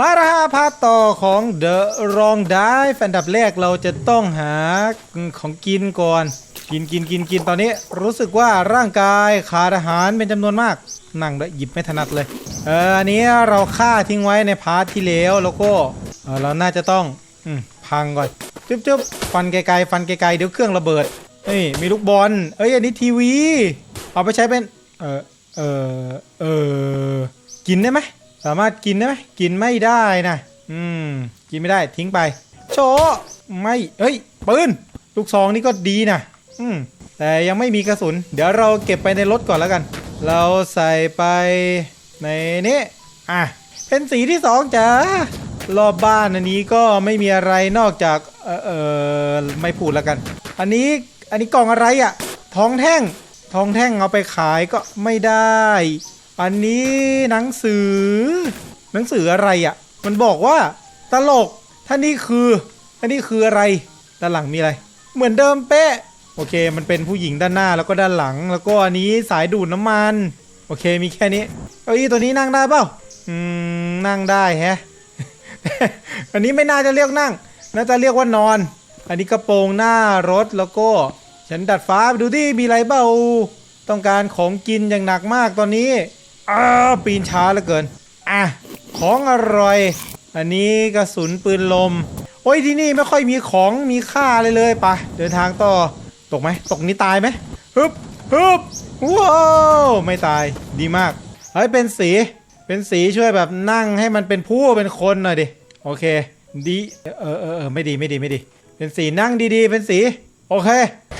มาละฮะพาต่อของ The Wrong Dive อันดับแรกเราจะต้องหาของกินก่อน กินกินกินกินตอนนี้ รู้สึกว่าร่างกายขาดอาหารเป็นจำนวนมาก นั่งด้วยหยิบไม่ถนัดเลย เอออันนี้เราฆ่าทิ้งไว้ในพาร์ทที่แล้วแล้วก็เออเราน่าจะต้องอพังก่อนจึ๊บจึ๊บฟันไกลๆฟันไกลๆเดี๋ยวเครื่องระเบิดนี่มีลูกบอลเอ้ยอันนี้ทีวี เอาไปใช้เป็น เออเออเออกินได้ไหม สามารถกินได้ไหมกินไม่ได้นะ อืม กินไม่ได้ทิ้งไป โชว์ไม่เอ้ยปืนลูกซองนี่ก็ดีนะอืมแต่ยังไม่มีกระสุน เดี๋ยวเราเก็บไปในรถก่อนแล้วกัน เราใส่ไปในนี้อะเป็นสีที่สองจ้ารอบบ้านอันนี้ก็ไม่มีอะไรนอกจากเออเออไม่พูดแล้วกัน อันนี้อันนี้กล่องอะไรอะ่ะทองแท่งทองแท่งเอาไปขายก็ไม่ได้ อันนี้หนังสือ หนังสืออะไรอะ่ะ มันบอกว่าตลกถ้านี่คืออันนี้คืออะไร ด้านหลังมีอะไร เหมือนเดิมเป๊ะ โอเค มันเป็นผู้หญิงด้านหน้าแล้วก็ด้านหลัง แล้วก็อันนี้สายดูดน้ำมัน โอเค มีแค่นี้ เก้าอี้ตัวนี้นั่งได้เปล่า อืม นั่งได้แฮะ อันนี้ไม่น่าจะเรียกนั่ง น่าจะเรียกว่านอน อันนี้กระโปรงหน้ารถแล้วก็ ฉันดัดฟ้าไปดูที่มีอะไรเปล่า ต้องการของกินอย่างหนักมากตอนนี้ อ้าวปีนช้าเหลือเกิน อะ ของอร่อย อันนี้กระสุนปืนลม โอ้ยที่นี่ไม่ค่อยมีของมีค่าเลยเลยไปเดินทางต่อ ตกไหม ตกนี้ตายไหมฮึบฮึบว้าวไม่ตายดีมาก เฮ้ย เป็นสี เป็นสีช่วยแบบนั่งให้มันเป็นผู้เป็นคนหน่อยดิ โอเค ดี เออเออเออไม่ดีไม่ดีไม่ดี เป็นสีนั่งดีๆ เป็นสี โอเค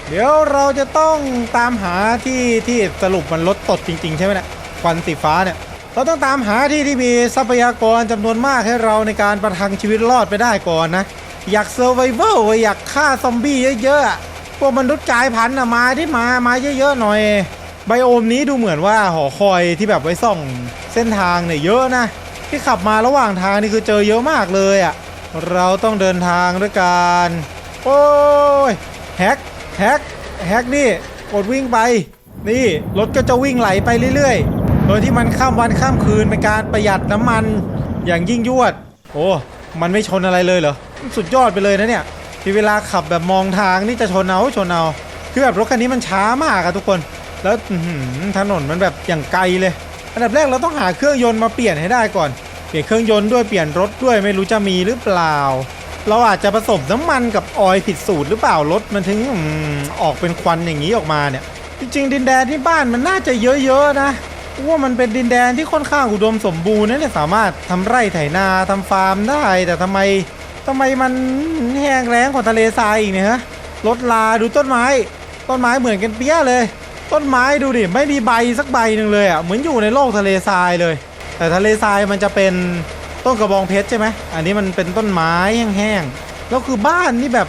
เดี๋ยวเราจะต้องตามหาที่ที่สรุปมันลดตดจริง ๆ ใช่ไหมเนะี่ย วันสีฟ้าเนี่ยเราต้องตามหาที่ที่มีทรัพยากรจำนวนมากให้เราในการประทังชีวิตรอดไปได้ก่อนนะ อยากเซอร์ไวเวลอยากฆ่าซอมบี้เยอะๆพวกมนุษย์กลายพันธุ์อะมาที่มามาเยอะๆหน่อย ไบโอมนี้ดูเหมือนว่าหอคอยที่แบบไว้ส่องเส้นทางเนี่ยเยอะนะ ที่ขับมาระหว่างทางนี่คือเจอเยอะมากเลยอะ่ะเราต้องเดินทางด้วยการโอ้ยแฮกแฮกแฮกนี่กดวิ่งไป นี่รถก็จะวิ่งไหลไปเรื่อยๆ โดยที่มันข้ามวันข้ามคืนเป็นการประหยัดน้ำมันอย่างยิ่งยวด โอ้มันไม่ชนอะไรเลยเหรอสุดยอดไปเลยนะเนี่ยที่เวลาขับแบบมองทางนี่จะชนเอาชนเอาคือแบบรถคันนี้มันช้ามากอะทุกคน แล้วถนนมันแบบอย่างไกลเลย อันดับแรกเราต้องหาเครื่องยนต์มาเปลี่ยนให้ได้ก่อน เปลี่ยนเครื่องยนต์ด้วยเปลี่ยนรถด้วยไม่รู้จะมีหรือเปล่า เราอาจจะผสมน้ำมันกับออยล์ผิดสูตรหรือเปล่ารถมันถึงออกเป็นควันอย่างนี้ออกมาเนี่ย จริงๆ ดินแดนที่บ้านมันน่าจะเยอะๆนะ ว่ามันเป็นดินแดนที่ค่อนข้างอุดมสมบูรณ์นะเนี่ยสามารถทำไร่ไถนาทำฟาร์มได้ แต่ทำไมทำไมมันแห้งแล้งกว่าทะเลทรายอีกเนี่ยฮะรถลาดูต้นไม้ ต้นไม้เหมือนกันเปี้ยเลย ต้นไม้ดูดิไม่มีใบสักใบหนึ่งเลยอะเหมือนอยู่ในโลกทะเลทรายเลย แต่ทะเลทรายมันจะเป็นต้นกระบองเพชรใช่ไหมอันนี้มันเป็นต้นไม้แห้งๆแล้วคือบ้านนี่แบบ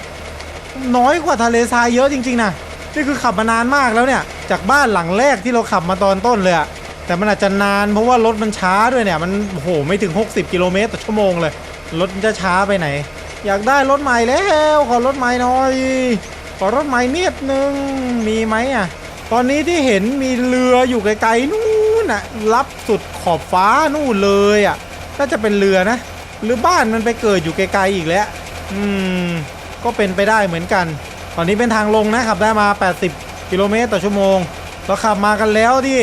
น้อยกว่าทะเลทรายเยอะจริงๆนะนี่คือขับมานานมากแล้วเนี่ย จากบ้านหลังแรกที่เราขับมาตอนต้นเลยอะ แต่มันอาจจะนานเพราะว่ารถมันช้าด้วยเนี่ย มันโอ้โหไม่ถึง 60 กิโลเมตรต่อชั่วโมงเลย รถมันจะช้าไปไหน อยากได้รถใหม่แล้ว ขอรถใหม่หน่อย ขอรถใหม่นิดนึงมีไหมอะ ตอนนี้ที่เห็นมีเรืออยู่ไกลๆนู่นน่ะรับสุดขอบฟ้านู่นเลยอะน่าจะเป็นเรือนะ หรือบ้านมันไปเกิดอยู่ไกลๆอีกแล้ว อืม ก็เป็นไปได้เหมือนกัน ตอนนี้เป็นทางลงนะขับได้มา 80 กิโลเมตรต่อชั่วโมงเราขับมากันแล้วที่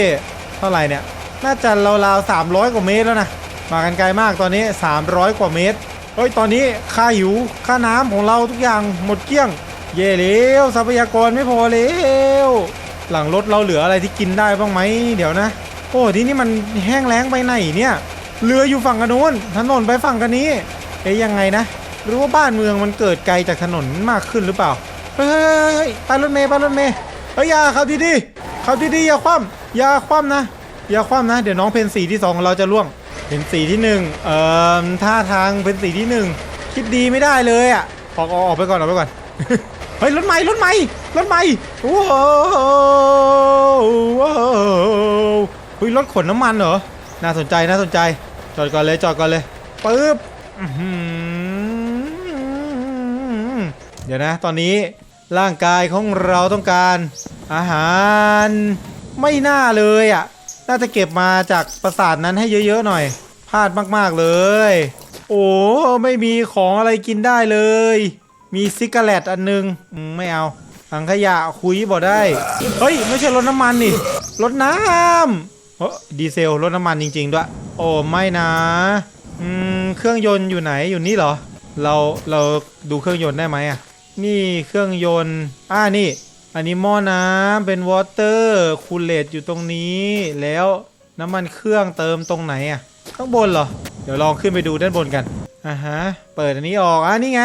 ท่าไหร่เนี่ย น่าจะราวๆ300กว่าเมตรแล้วนะ มากันไกลมากตอนนี้ 300 กว่าเมตร เฮ้ย ตอนนี้ค่าหิว ค่าน้ำของเราทุกอย่างหมดเกลี้ยง เย่แล้วทรัพยากรไม่พอแล้วหลังรถเราเหลืออะไรที่กินได้บ้างไหมเดี๋ยวนะ โอ้ที่นี่มันแห้งแล้งไปไหนเนี่ย เรืออยู่ฝั่งกันนู้นถนนไปฝั่งกันนี้ เอ๊ยยังไงนะ หรือว่าบ้านเมืองมันเกิดไกลจากถนนมากขึ้นหรือเปล่า เฮ้ยไปรถเมย์ไปรถเมย์เฮ้ยอย่าขับดีๆ ขับดีๆอย่าคว่ำอย่าคว่ำนะ อย่าคว่ำนะ เดี๋ยวน้องเพนสีที่สองของเราจะล่วง เพนสีที่หนึ่งเอ่อท่าทางเพนสีที่หนึ่งคิดดีไม่ได้เลยอะออกออกออกไปก่อนออกไปก่อนเฮ้ยรถใหม่รถใหม่รถใหม่ว้าวว้าวเฮ้ยรถขนน้ำมันเหรอน่าสนใจน่าสนใจ จอดก่อนเลยจอดก่อนเลยปึ๊บเดี๋ยวนะ ตอนนี้ร่างกายของเราต้องการ อาหารไม่น่าเลยอะ น่าจะเก็บมาจากปราสาทนั้นให้เยอะๆหน่อย พลาดมากๆเลย โอ้ไม่มีของอะไรกินได้เลย มีซิกาเลตอันหนึงไม่เอาถังขยะคุยบ่ได้ เฮ้ย ไม่ใช่รถน้ำมันนี่ รถน้ำเฮ้ดีเซลรถน้ำมันจริง ๆ ด้วย โอ้ไม่นะอืมเครื่องยนต์อยู่ไหนอยู่นี่เหรอ เราเราดูเครื่องยนต์ได้ไหมอะ นี่เครื่องยนต์ อ่านี่ อันนี้หม้อน้ำเป็นวอเตอร์คูลเลตอยู่ตรงนี้ แล้วน้ำมันเครื่องเติมตรงไหนอะข้างบนเหรอ เดี๋ยวลองขึ้นไปดูด้านบนกันอ่าฮะ เปิดอันนี้ออกอะนี่ไง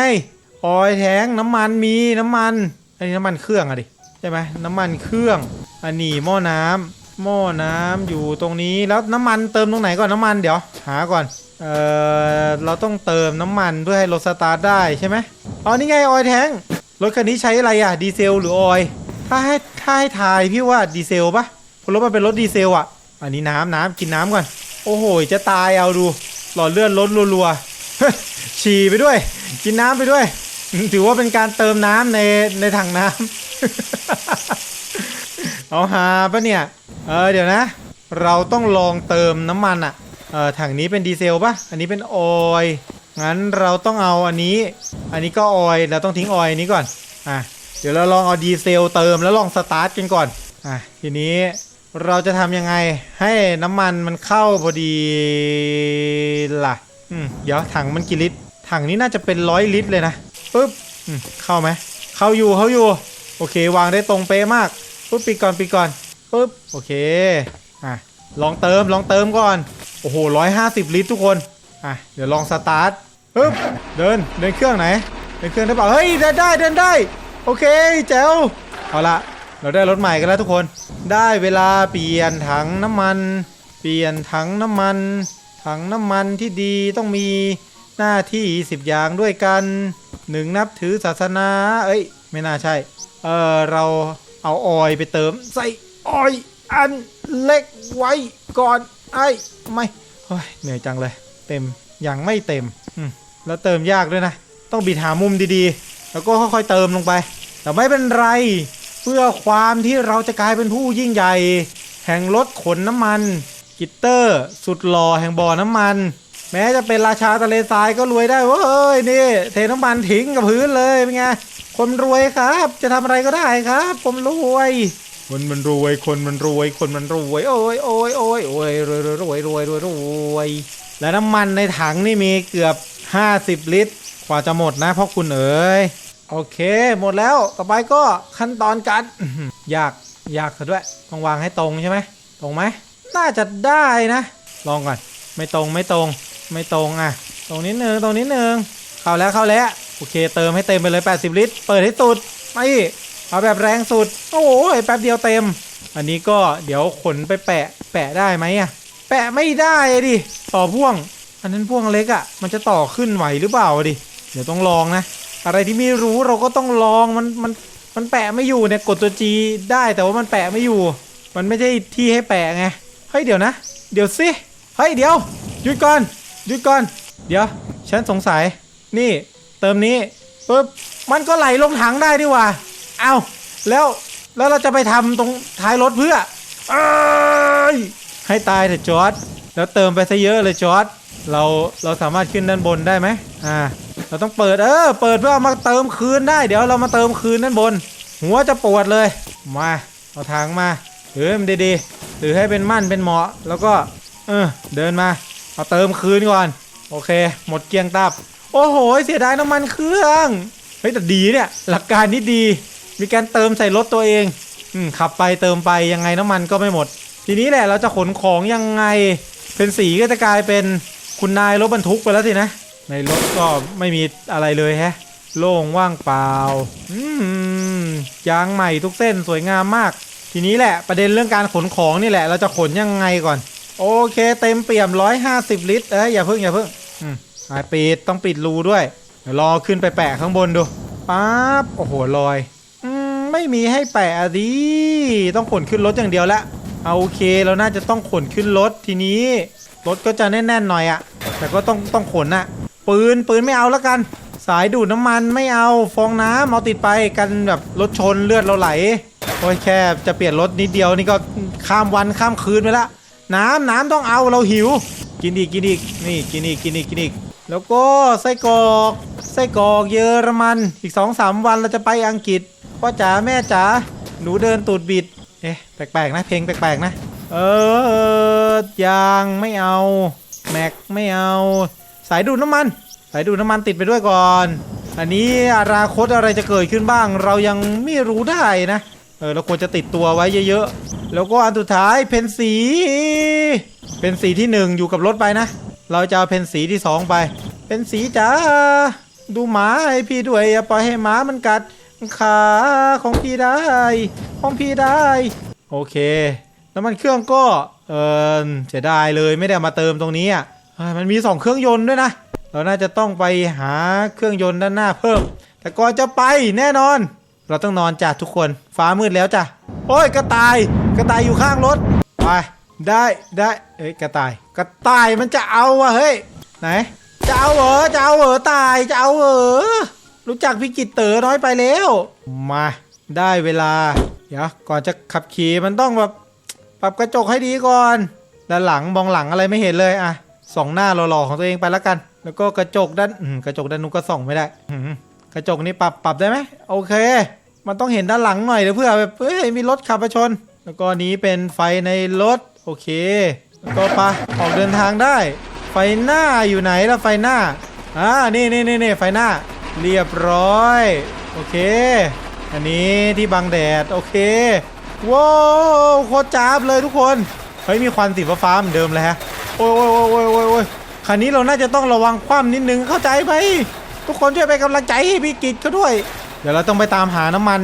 ออยแทงน้ำมันมีน้ำมัน อันนี้น้ำมันเครื่องอะดิ ใช่ไหมน้ำมันเครื่อง อันนี้หม้อน้ำหม้อน้ำอยู่ตรงนี้ แล้วน้ำมันเติมตรงไหนก่อนน้ำมันเดี๋ยว หาก่อน เออเราต้องเติมน้ำมันเพื่อให้รถสตาร์ทได้ใช่ไหมอ๋อนี่ไงออยแทง รถคันนี้ใช้อะไรอะดีเซลหรือออย ถ้าให้ถ้าให้ทายพี่ว่าดีเซลปะเพราะรถมันเป็นรถดีเซลอะอันนี้น้ำน้ำกินน้ำก่อน โอ้โห จะตายเอาดู หลอดเลือดลดรัวๆฉี่ไปด้วย กินน้ำไปด้วย ถือว่าเป็นการเติมน้ำในในถังน้ำเอาหาปะเนี่ย เออเดี๋ยวนะ เราต้องลองเติมน้ำมันอะเออถังนี้เป็นดีเซลปะอันนี้เป็นออยงั้นเราต้องเอาอันนี้ อันนี้ก็ออยเราต้องทิ้งออยนี้ก่อน อะ เดี๋ยวเราลองเอาดีเซลเติมแล้วลองสตาร์ทกันก่อน อะ ทีนี้เราจะทำยังไงให้น้ำมันมันเข้าพอดีล่ะ อืม เดี๋ยวถังมันกี่ลิตร ถังนี้น่าจะเป็นร้อยลิตรเลยนะปึ๊บอืมเข้าไหม เข้าอยู่เข้าอยู่ โอเค วางได้ตรงเป๊ะมากปึ๊บปิดก่อนปิดก่อนปึ๊บ โอเค อะ ลองเติมลองเติมก่อน โอ้โหร้อยห้าสิบลิตรทุกคน อะ เดี๋ยวลองสตาร์ท ปึ๊บเดินเดินเครื่องไหนเดินเครื่องได้เปล่าเฮ้ยเดินได้เดินได้ โอเคแจ๋วเอาละเราได้รถใหม่กันแล้วทุกคน ได้เวลาเปลี่ยนถังน้ำมัน เปลี่ยนถังน้ำมัน ถังน้ำมันที่ดีต้องมีหน้าที่สิบอย่างด้วยกันหนึ่งนับถือศาสนา เอ้ย ไม่น่าใช่ เออเราเอาออยไปเติมใส่ออยอันเล็กไว้ก่อนไอ้ไม่เฮ้ยเหนื่อยจังเลย เต็มยังไม่เต็ม แล้วเติมยากด้วยนะ ต้องบิดหามุมดีๆ แล้วก็ค่อยๆเติมลงไป แต่ไม่เป็นไร เพื่อความที่เราจะกลายเป็นผู้ยิ่งใหญ่ แห่งรถขนน้ำมันกิตเตอร์ สุดหล่อแห่งบ่อน้ำมัน แม้จะเป็นราชาทะเลทรายก็รวยได้เว้ยนี่ เทน้ำมันทิ้งกับพื้นเลยเป็นไงคนรวยครับ จะทำอะไรก็ได้ครับ ผมรวยคนมันรวยคนมันรวยคนมันรวยโอ้ยโอ้ยโอ้ยโอ้ยรวยรวยรวยรวยรวยรวยและน้ำมันในถังนี่มีเกือบ 50 ลิตร กว่าจะหมดนะพ่อคุณเอ๋ยโอเค หมดแล้วต่อไปก็ขั้นตอนการยากยากซะด้วยต้องวางให้ตรงใช่ไหมตรงไหมน่าจะได้นะ ลองก่อนไม่ตรงไม่ตรง ไม่ตรงอะ ตรงนิดนึงตรงนิดนึงเข้าแล้วเข้าแล้วโอเค เติมให้เต็มไปเลย 80 ลิตร เปิดให้สุดไม่เอาแบบแรงสุด โอ้ยแป๊บเดียวเต็ม อันนี้ก็เดี๋ยวขนไปแปะแปะได้ไหมอะ แปะไม่ได้ดิ ต่อพ่วง อันนั้นพ่วงเล็กอะ มันจะต่อขึ้นไหวหรือเปล่าดิ เดี๋ยวต้องลองนะ อะไรที่ไม่รู้เราก็ต้องลอง มัน มัน มันแปะไม่อยู่เนี่ย กดตัว G ได้แต่ว่ามันแปะไม่อยู่ มันไม่ใช่ที่ให้แปะไง เฮ้ยเดี๋ยวนะ เดี๋ยวสิ เฮ้ยเดี๋ยว หยุดก่อน หยุดก่อน เดี๋ยว ฉันสงสัย นี่ เติมนี้ปุ๊บ มันก็ไหลลงถังได้ดีว่า เอาแล้ว แล้วเราจะไปทำตรงท้ายรถเพื่อ เอ้ย ให้ตายเถอะจอร์ดแล้วเติมไปซะเยอะเลยจอร์ด เราเราสามารถขึ้นด้านบนได้ไหมอ่า เราต้องเปิดเออเปิดเพื่อเอามาเติมคืนได้ เดี๋ยวเรามาเติมคืนด้านบน หัวจะปวดเลย มาเอาถังมาถือให้มันดีๆถือให้เป็นมั่นเป็นเหมาะ แล้วก็เออเดินมาเอาเติมคืนก่อน โอเค หมดเกลียงตับ โอ้โห เสียดายน้ำมันเครื่องเฮ้ยแต่ดีเนี่ย หลักการนี้ดี มีการเติมใส่รถตัวเองอืมขับไปเติมไปยังไงน้ำมันก็ไม่หมด ทีนี้แหละเราจะขนของยังไงเป็นสีก็จะกลายเป็น คุณนายรถบรรทุกไปแล้วสินะ ในรถก็ไม่มีอะไรเลยแฮะ โล่งว่างเปล่า อืมยางใหม่ทุกเส้นสวยงามมาก ทีนี้แหละประเด็นเรื่องการขนของนี่แหละ เราจะขนยังไงก่อน โอเค เต็มเปี่ยม 150 ลิตร เอ้ยอย่าเพิ่งอย่าเพิ่งอืมปิดต้องปิดรูด้วยเดี๋ยวรอขึ้นไปแปะข้างบนดูปั๊บโอ้โหลอยอืมไม่มีให้แปะอะดิต้องขนขึ้นรถอย่างเดียวละเอาโอเคเราน่าจะต้องขนขึ้นรถทีนี้รถก็จะแน่นๆหน่อยอะ แต่ก็ต้องต้องขนอะปืนปืนไม่เอาแล้วกัน สายดูดน้ำมันไม่เอาฟองน้ำเอาติดไปกันแบบรถชนเลือดเราไหลโอ้ยแค่จะเปลี่ยนรถนิดเดียวนี่ก็ข้ามวันข้ามคืนไปละ น้ำน้ำต้องเอาเราหิว กินอีกกินอีกนี่กินอีกกินอีกกินอีกแล้วก็ไส้กรอกไส้กรอกเยอรมันอีก2อสวันเราจะไปอังกฤษพ่อจ๋าแม่จ๋าหนูเดินตูดบิดเอ๊ะแปลกๆนะเพลงแปลกๆนะ เออยางไม่เอา แม็กไม่เอา สายดูดน้ำมัน สายดูดน้ำมันติดไปด้วยก่อน อันนี้อนาคตอะไรจะเกิดขึ้นบ้าง เรายังไม่รู้ได้นะเออเราควรจะติดตัวไว้เยอะๆ แล้วก็อันสุดท้ายเพนสี เพนสีที่หนึ่งอยู่กับรถไปนะ เราจะเอาเพนสีที่สองไป เพนสีจ้าดูหมาให้พี่ด้วยอย่าปล่อยให้หมามันกัดขาของพี่ได้ ของพี่ได้ โอเค น้ำมันเครื่องก็ เออเสียดายเลยไม่ได้มาเติมตรงนี้อะมันมีสองเครื่องยนต์ด้วยนะ เราน่าจะต้องไปหาเครื่องยนต์ด้านหน้าเพิ่ม แต่ก่อนจะไปแน่นอน เราต้องนอนจ้ะทุกคนฟ้ามืดแล้วจ้ะโอ้ยกระต่ายกระต่ายอยู่ข้างรถไปได้ได้เอ้ยกระต่ายกระต่ายมันจะเอาอะเฮ้ยไหนจะเอาเหรอจะเอาเหรอตายจะเอาเหรอรู้จักพี่กิตเต๋อน้อยไปแล้ว มาได้เวลา เดี๋ยวก่อนจะขับขี่มันต้องแบบ ปรับกระจกให้ดีก่อนด้านหลังมองหลังอะไรไม่เห็นเลยอะส่องหน้าหล่อๆของตัวเองไปแล้วกัน แล้วก็กระจกด้านกระจกด้านนู้นก็ส่องไม่ได้กระจกนี้ปรับปรับได้ไหมโอเค มันต้องเห็นด้านหลังหน่อยเดี๋ยวเพื่อแบบเฮ้ยมีรถขับมาชน แล้วก็นี้เป็นไฟในรถโอเคแล้วก็ไปออกเดินทางได้ ไฟหน้าอยู่ไหนล่ะไฟหน้าอ่านี่นี่นี่นี่ไฟหน้า เรียบร้อย โอเค อันนี้ที่บังแดด โอเค ว้าวโคตรจ้าบเลยทุกคน เฮ้ย มีควันสีฟ้าเหมือนเดิมเลยฮะ โอ้ยโอ้ยโอ้ยโอ้ยโอ้ยโอ้ยคันนี้เราน่าจะต้องระวังคว่ำนิดนึงเข้าใจไหมทุกคนช่วยไปกำลังใจให้พี่กิจเขาด้วย เดี๋ยวเราต้องไปตามหาน้ำมัน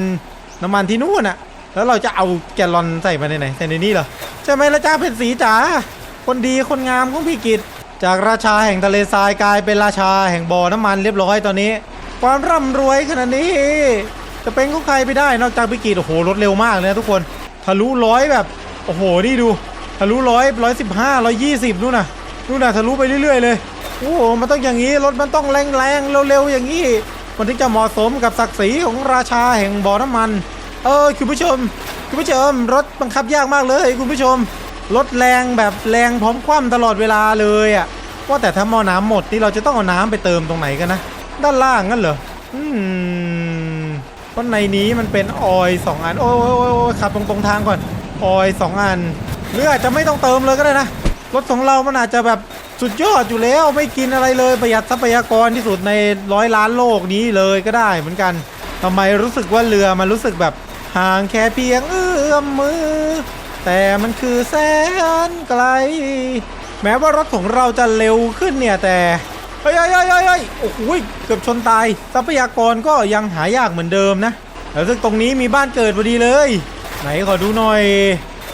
น้ำมันที่นู่นอะแล้วเราจะเอาแกลลอนใส่มาในไหนใส่ในนี้เหรอใช่ไหมละจ้าเพชรสีจ๋าคนดีคนงามของพี่กิจจากราชาแห่งทะเลทรายกลายเป็นราชาแห่งบ่อน้ำมันเรียบร้อยตอนนี้ ความร่ำรวยขนาดนี้ จะเป็นของใครไปได้นอกจากพิกิตโอ้โหรถเร็วมากเลยนะทุกคนทะลุร้อยแบบโอ้โหนี่ดูทะลุร้อยร้อยสิบห้าร้อยยี่สิบนู่นน่ะนู่นน่ะทะลุไปเรื่อยๆเลยโอ้โหมันต้องอย่างนี้รถมันต้องแรงๆเร็วๆอย่างนี้มันถึงจะเหมาะสมกับศักดิ์ศรีของราชาแห่งบ่อน้ำมัน เออคุณผู้ชม คุณผู้ชม รถบังคับยากมากเลย คุณผู้ชม รถแรงแบบแรงพร้อมคว่ำตลอดเวลาเลยอะ่ะว่าแต่ถ้าหม้อน้ำหมดนี่เราจะต้องเอาน้ำไปเติมตรงไหนกันนะ ด้านล่างงั้นเหรออืม เพราะในนี้มันเป็นออยสองอัน โอ้ยโอ้ยโอ้ยขับตรงตรงทางก่อน ออยสองอัน หรืออาจจะไม่ต้องเติมเลยก็ได้นะ รถของเรามันอาจจะแบบสุดยอดอยู่แล้วไม่กินอะไรเลยประหยัดทรัพยากรที่สุดในร้อยล้านโลกนี้เลยก็ได้เหมือนกันทำไมรู้สึกว่าเรือมันรู้สึกแบบห่างแค่เพียงเอื้อมมือ แต่มันคือแสนไกล แม้ว่ารถของเราจะเร็วขึ้นเนี่ยแต่ เฮ้ยเฮ้ยเฮ้ยเฮ้ยโอ้โหเกือบชนตาย ทรัพยากรก็ยังหายากเหมือนเดิมนะ แล้วซึ่งตรงนี้มีบ้านเกิดพอดีเลย ไหนขอดูหน่อย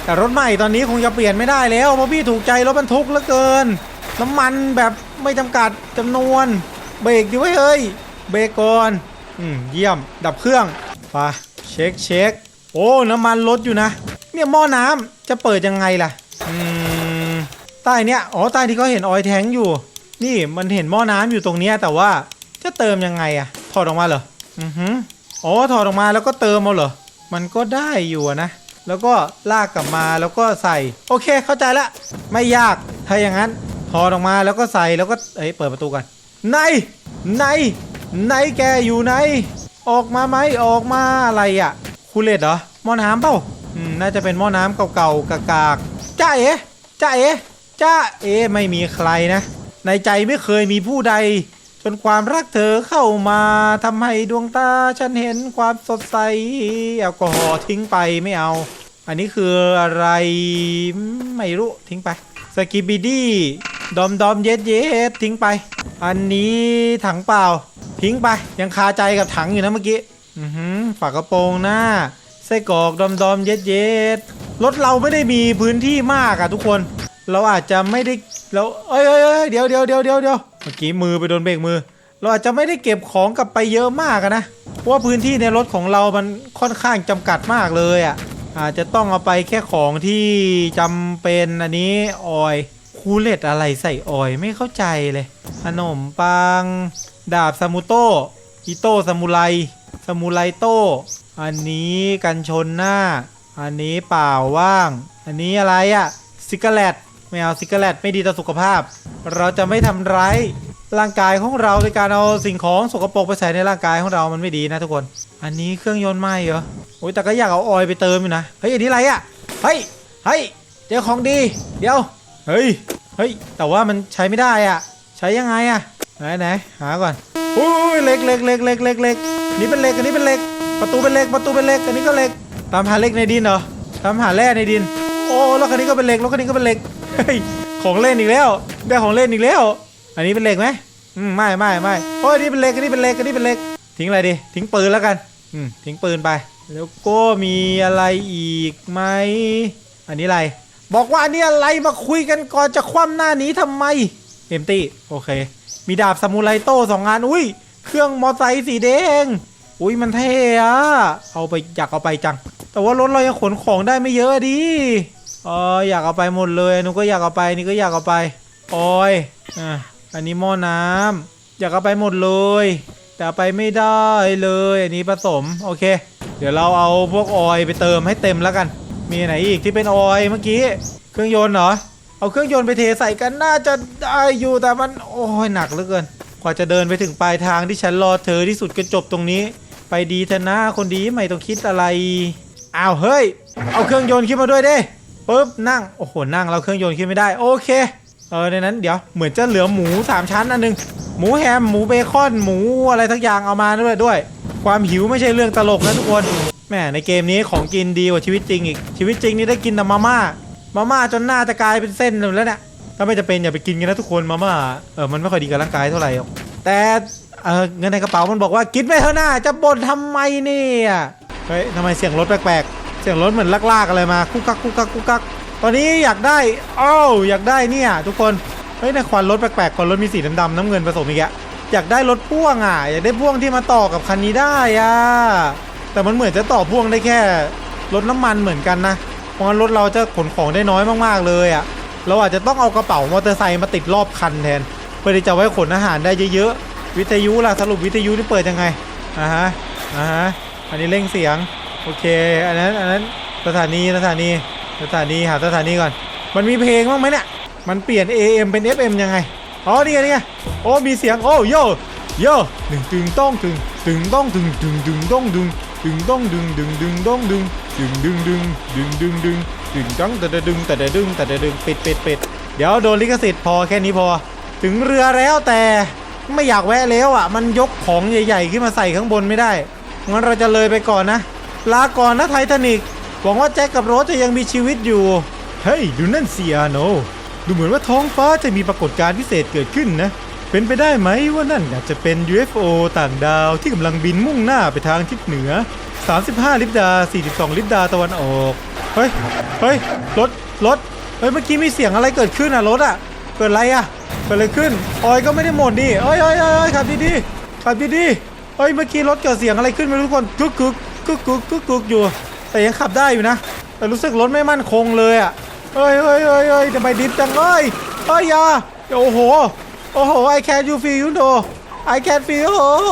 แต่รถใหม่ตอนนี้คงจะเปลี่ยนไม่ได้แล้ว เพราะพี่ถูกใจรถบรรทุกเหลือเกิน น้ำมันแบบไม่จำกัดจำนวน เบรกดิไว้เฮ้ย เบรกก่อนอืมเยี่ยม ดับเครื่องไปเช็คเช็ค โอ้ น้ำมันลดอยู่นะ เนี่ยหม้อน้ำจะเปิดยังไงล่ะ อืม ใต้เนี้ย อ๋อ ใต้ที่เขาเห็นออยแทงอยู่ นี่มันเห็นหม้อน้ำอยู่ตรงเนี้ยแต่ว่าจะเติมยังไงอะถอดออกมาเหรออือหืออ๋อถอดออกมาแล้วก็เติมเอาเหรอมันก็ได้อยู่นะ แล้วก็ลากกลับมาแล้วก็ใส่ โอเคเข้าใจละ ไม่ยากถ้าอย่างนั้นถอดออกมาแล้วก็ใส่แล้วก็เอ้ยเปิดประตูกันในในในแกอยู่ไหนออกมาไหมออกมาอะไรอะ่ะคูเลตเหรอหม้อน้ำเปล่าอืมน่าจะเป็นหม้อน้ำเก่าๆกากๆจ้าเอ๋จ้าเอ๋จ้าเอ๋ไม่มีใครนะ ในใจไม่เคยมีผู้ใด จนความรักเธอเข้ามาทำให้ดวงตาฉันเห็นความสดใสแอลกอฮอล์ทิ้งไปไม่เอา อันนี้คืออะไรไม่รู้ทิ้งไปสกิบิดี้ดอมดอมเย็ดเย็ดทิ้งไป อันนี้ถังเปล่า ทิ้งไป ยังคาใจกับถังอยู่นะเมื่อกี้ฝากระโปรงหน้าไส้กรอกดอมดอมเย็ดเย็ดรถเราไม่ได้มีพื้นที่มากอะทุกคน เราอาจจะไม่ได้ เราเอ้ยเอ้ยเอ้ยเดี๋ยวเดี๋ยวเดี๋ยวเดี๋ยวเดี๋ยวเมื่อกี้มือไปโดนเบรกมือ เราอาจจะไม่ได้เก็บของกลับไปเยอะมากอะนะ เพราะว่าพื้นที่ในรถของเรามันค่อนข้างจำกัดมากเลยอะอาจจะต้องเอาไปแค่ของที่จำเป็นอันนี้ออยคูเลตอะไรใส่ออยไม่เข้าใจเลยขนมปัง ดาบซามูโตอิโตซามูไรซามูไรโตอันนี้กันชนหน้า อันนี้เปล่าว่าง อันนี้อะไรอะซิกเกอร์แลต ไม่เอาซิกเกอร์แลตไม่ดีต่อสุขภาพ เราจะไม่ทำร้ายร่างกายของเราในการเอาสิ่งของสกปรกไปใส่ในร่างกายของเรามันไม่ดีนะทุกคน อันนี้เครื่องยนต์ไหมเหรอโอ้ยแต่ก็อยากเอาออยไปเติมอยู่นะเฮ้ยอันนี้อะไรอะเฮ้ยเฮ้ยเจอของดี เดี๋ยวเฮ้ยเฮ้ยแต่ว่ามันใช้ไม่ได้อะใช้ยังไงอะไหนไหนหาก่อนอุ้ยเหล็กเหล็กเหล็กเหล็กเหล็กเหล็กนี่เป็นเหล็กอันนี้เป็นเหล็ก ประตูเป็นเหล็กประตูเป็นเหล็กอันนี้ก็เหล็กตามหาเหล็กในดินเหรอตามหาแร่ในดิน โอ้แล้วคันนี้ก็เป็นเหล็กแล้วคันนี้ก็เป็นเหล็ก เฮ้ยของเล่นอีกแล้ว ได้ของเล่นอีกแล้ว อันนี้เป็นเหล็กไหมอืมไม่ไม่ไม่โอ้ยนี่เป็นเหล็กอันนี้เป็นเหล็กอันนี้เป็นเหล็ก ทิ้งอะไรดีทิ้งปืนแล้วกัน อืมทิ้งปืนไป แล้วก็มีอะไรอีกไหมอันนี้อะไร บอกว่าอันนี้อะไรมาคุยกันก่อนจะคว่ำหน้านี้ทำไมเอมตี้โอเค มีดาบซามูไรโต้สองงานอุ้ยเครื่องมอไซค์สีแดง อุ้ยมันเท่อะเอาไปอยากเอาไปจัง แต่ว่ารถเรายังขนของได้ไม่เยอะดิ อออยากเอาไปหมดเลยนูก็อยากเอาไปนี่ก็อยากเอาไปโอ้ยอะอันนี้หม้อน้ำอยากเอาไปหมดเลย แต่เอาไปไม่ได้เลย อันนี้ผสมโอเค เดี๋ยวเราเอาพวกออยไปเติมให้เต็มแล้วกัน มีไหนอีกที่เป็นออยเมื่อกี้เครื่องยนต์เหรอเอาเครื่องยนต์ไปเทใส่กันน่าจะได้อยู่แต่มันโอ้ยหนักเหลือเกิน กว่าจะเดินไปถึงปลายทางที่ฉันรอเธอที่สุดก็จบตรงนี้ ไปดีเถอะนะคนดีไม่ต้องคิดอะไรอ้าวเฮ้ย เอาเครื่องยนต์ขึ้นมาด้วยเด้ ปุ๊บนั่ง โอ้โห นั่งเราเครื่องยนต์ขึ้นไม่ได้ โอเค เออ ในนั้นเดี๋ยว เหมือนจะเหลือหมูสามชั้นอันหนึง หมูแฮม หมูเบคอน หมูอะไรทั้งอย่างเอามาด้วยด้วย ความหิวไม่ใช่เรื่องตลกนะทุกคน แหม ในเกมนี้ของกินดีกว่าชีวิตจริงอีก ชีวิตจริงนี่ได้กินแต่มาม่า มาม่าจนหน้าจะกลายเป็นเส้นแล้วเนี่ย ถ้าไม่จะเป็นอย่าไปกินกันนะทุกคนมาม่า เออ มันไม่ค่อยดีกับร่างกายเท่าไหร่หรอกแต่เออเงินในกระเป๋ามันบอกว่ากินไปเถอะนะจะบ่นทำไมเนี่ย เฮ้ยทำไมเสียงรถแปลกๆ เสียงรถเหมือนลากๆอะไรมากุกกักกุกกักกุกกักตอนนี้อยากได้อ้าวอยากได้เนี่ยทุกคนเฮ้ยในควันรถแปลกๆควันรถมีสีดำๆน้ำเงินผสมอีกอะอยากได้รถพ่วงอะอยากได้พ่วงที่มาต่อกับคันนี้ได้อะแต่มันเหมือนจะต่อพ่วงได้แค่รถน้ำมันเหมือนกันนะเพราะงั้นรถเราจะขนของได้น้อยมากๆเลยอะเราอาจจะต้องเอากระเป๋ามอเตอร์ไซค์มาติดรอบคันแทนเพื่อที่จะไว้ขนอาหารได้เยอะๆวิทยุล่ะสรุปวิทยุที่เปิดยังไงอ่าฮะอ่าฮะอันนี้เร่งเสียง โอเค อันนั้น อันนั้น สถานี สถานี สถานี หาสถานีก่อน มันมีเพลงบ้างไหมเนี่ย มันเปลี่ยน AM เป็น FM ยังไง อ๋อ นี่ไง นี่ไง โอ้ มีเสียง โอ้โยโยดึงดึงต้องดึงดึงต้องดึงดึงดึงต้องดึงดึงต้องดึงดึงดึงต้องดึงดึงดึงดึงดึงดึงดึงดึงดังแต่เดดึงแต่เดดึงแต่เดดึงปิดปิดปิดเดี๋ยวโดนลิขสิทธิ์พอแค่นี้พอ ถึงเรือแล้วแต่ไม่อยากแวะแล้วอะ มันยกของใหญ่ ๆ ขึ้นมาใส่ข้างบนไม่ได้งั้นเราจะเลยไปก่อนนะ ลาก่อนนะไททานิกหวังว่าแจ็คกับโรสจะยังมีชีวิตอยู่ เฮ้ย ดูนั่นเสียโน ดูเหมือนว่าท้องฟ้าจะมีปรากฏการณ์พิเศษเกิดขึ้นนะ เป็นไปได้ไหมว่านั่นอาจจะเป็น UFO ต่างดาวที่กำลังบินมุ่งหน้าไปทางทิศเหนือ 35 ลิบดา 42 ลิบดาตะวันออก เฮ้ย เฮ้ย รถ รถ เฮ้ย เมื่อกี้มีเสียงอะไรเกิดขึ้นอะ รถอะ เกิดอะไรอะ เกิดอะไรขึ้น ออยก็ไม่ได้หมดดิเอ้ยเอ้ยเอ้ยเอ้ยขับดีๆขับดีๆเฮ้ย เมื่อกี้รถเกิดเสียงอะไรขึ้นไม่รู้ทุกคนกึกกึก กึกกึกกึกกึกอยู่ แต่ยังขับได้อยู่นะ แต่รู้สึกรถไม่มั่นคงเลยอะเฮ้ยเฮ้ยเฮ้ยเฮ้ยทำไมดิฟจังเอ้ยเฮ้ยอยาโอ้โห โอ้โห I can you feel you know I can feel โอ้โห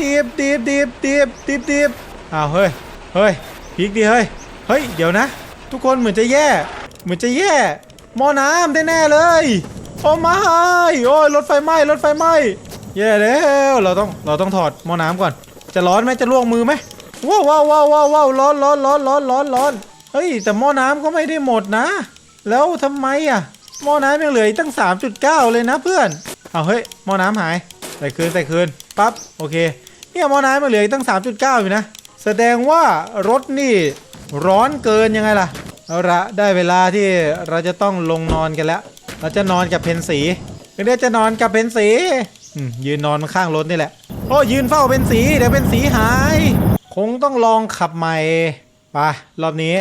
ดิบดิบดิบดิบดิบดิบอ้าวเฮ้ยเฮ้ยพีกดิเฮ้ยเฮ้ยเดี๋ยวนะ ทุกคนเหมือนจะแย่ เหมือนจะแย่หม้อน้ำแน่ๆเลยโอ้ไม่โอ้ยรถไฟไหม้รถไฟไหม้แย่แล้วเราต้องเราต้องถอดหม้อน้ำก่อน จะร้อนไหมจะลวกมือไหม ว้าวว้าวว้าวว้าวร้อนร้อนร้อนร้อนร้อนร้อนเฮ้ย แต่หม้อน้ำก็ไม่ได้หมดนะ แล้วทำไมอะ หม้อน้ำยังเหลืออีกตั้ง 3.9 เลยนะเพื่อนเอาเฮ้ยหม้อน้ำหายใส่คืนใส่คืนปั๊บโอเคเนี่ยหม้อน้ำมันเหลืออีกตั้ง 3.9 อยู่นะ แสดงว่ารถนี่ร้อนเกินยังไงล่ะเอาละได้เวลาที่เราจะต้องลงนอนกันแล้ว เราจะนอนกับเพนสีเดี๋ยวจะนอนกับเพนสียืนนอนข้างรถนี่แหละโอ้ยืนเฝ้าเพนสีเดี๋ยวเพนสีหาย คงต้องลองขับใหม่ไปรอบนี้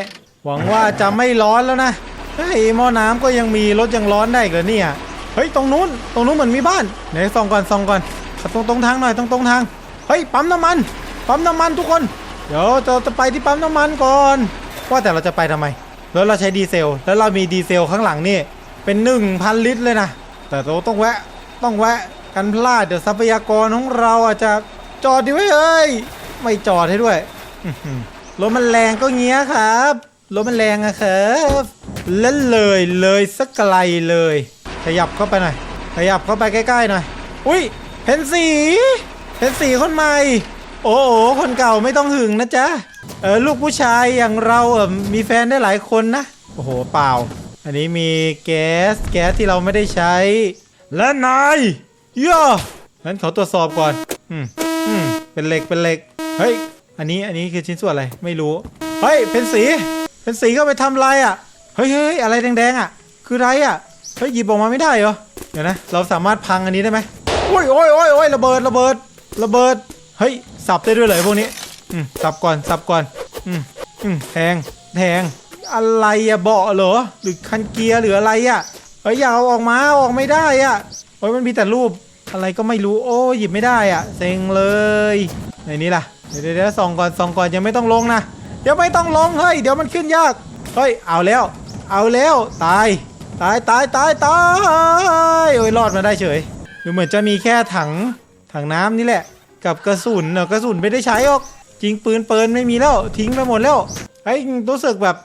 หวังว่าจะไม่ร้อนแล้วนะเฮ้ยหม้อน้ำก็ยังมีรถยังร้อนได้อีกเหรอเนี่ยเฮ้ยตรงนู้นตรงนู้นเหมือนมีบ้านไหนส่องก่อนส่องก่อนขับตรงตรงทางหน่อยตรงตรงทางเฮ้ยปั๊มน้ำมันปั๊มน้ำมันทุกคน เดี๋ยวเราจะไปที่ปั๊มน้ำมันก่อนว่าแต่เราจะไปทำไมแล้วเราใช้ดีเซล แล้วเรามีดีเซลข้างหลังนี่เป็น 1,000 ลิตรเลยนะแต่เราต้องแวะต้องแวะกันพลาดเดี๋ยวทรัพยากรของเราอาจจะจอดดีไว้เอ้ย ไม่จอดให้ด้วยอื้อหือรถมันแรงก็เงี้ยครับรถมันแรงอะครับเล่นเลยเลยสักไกลเลย ขยับเข้าไปหน่อย ขยับเข้าไปใกล้ๆหน่อย อุ้ยเพนสีเพนสีคนใหม่ โอ้โหคนเก่าไม่ต้องหึงนะจ๊ะเออลูกผู้ชายอย่างเราเออมีแฟนได้หลายคนนะ โอ้โหเปล่า อันนี้มีแก๊สแก๊สที่เราไม่ได้ใช้ และนายย่องั้นขอตรวจสอบก่อน อืมอืมเป็นเหล็กเป็นเหล็ก เฮ้ย อันนี้ อันนี้คือชิ้นส่วนอะไร ไม่รู้ เฮ้ยเพนสีเพนสีก็ไปทำอะไรอะ เฮ้ยเฮ้ยอะไรแดงๆอะ คืออะไรอะ เฮ้ยหยิบออกมาไม่ได้เหรอ เดี๋ยวนะ เราสามารถพังอันนี้ได้ไหมโอ้ยโอ้ยโอ้ยโอ้ยระเบิด ระเบิด ระเบิด เฮ้ย สับได้ด้วยเหรอพวกนี้ อืม สับก่อน สับก่อน อืม อืม แทง แทง อะไรอะเบาะเหรอ หรือคันเกียร์หรืออะไรอะ เฮ้ยอย่าเอาออกมา ออกไม่ได้อะ โอ้ยมันมีแต่รูปอะไรก็ไม่รู้ โอ้หยิบไม่ได้อะ เซ็งเลยในนี้ล่ะ เดี๋ยวเดี๋ยวส่องก่อนส่องก่อนยังไม่ต้องลงนะเดี๋ยวไม่ต้องลงเฮ้ยเดี๋ยวมันขึ้นยากเฮ้ยเอาแล้ว เอาแล้วตายตายตายตายตายโอ้ยรอดมาได้เฉยดูเหมือนจะมีแค่ถังถังน้ำนี่แหละ กับกระสุนเนอะกระสุนไม่ได้ใช้หรอกจริงปืนเปินไม่มีแล้วทิ้งไปหมดแล้วเฮ้ยรู้สึกแบบ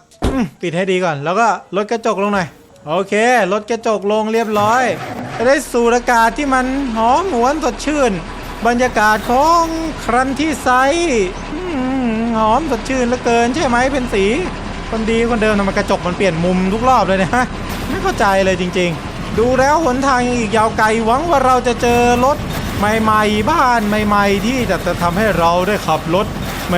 ปิดให้ดีก่อน แล้วก็ลดกระจกลงหน่อยโอเคลดกระจกลงเรียบร้อย จะได้สูดอากาศที่มันหอมหวนสดชื่น บรรยากาศของครันที่ไซหอมสดชื่นเหลือเกินใช่ไหมเป็นสี คนดีคนเดิมทำไมกระจกมันเปลี่ยนมุมทุกรอบเลยเนะไม่เข้าใจเลยจริง ๆ ดูแล้วหนทางยังอีกยาวไกลหวังว่าเราจะเจอรถใหม่ๆบ้านใหม่ ๆ ที่จะจะทำให้เราได้ขับรถ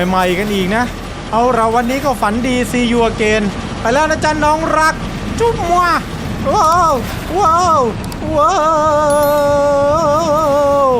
ใหม่ๆกันอีกนะ เอาเราวันนี้ก็ฝันดีซียูเกนไปแล้วนะจ๊ะน้องรัก จุ๊บมัวว้าวว้าวว้าว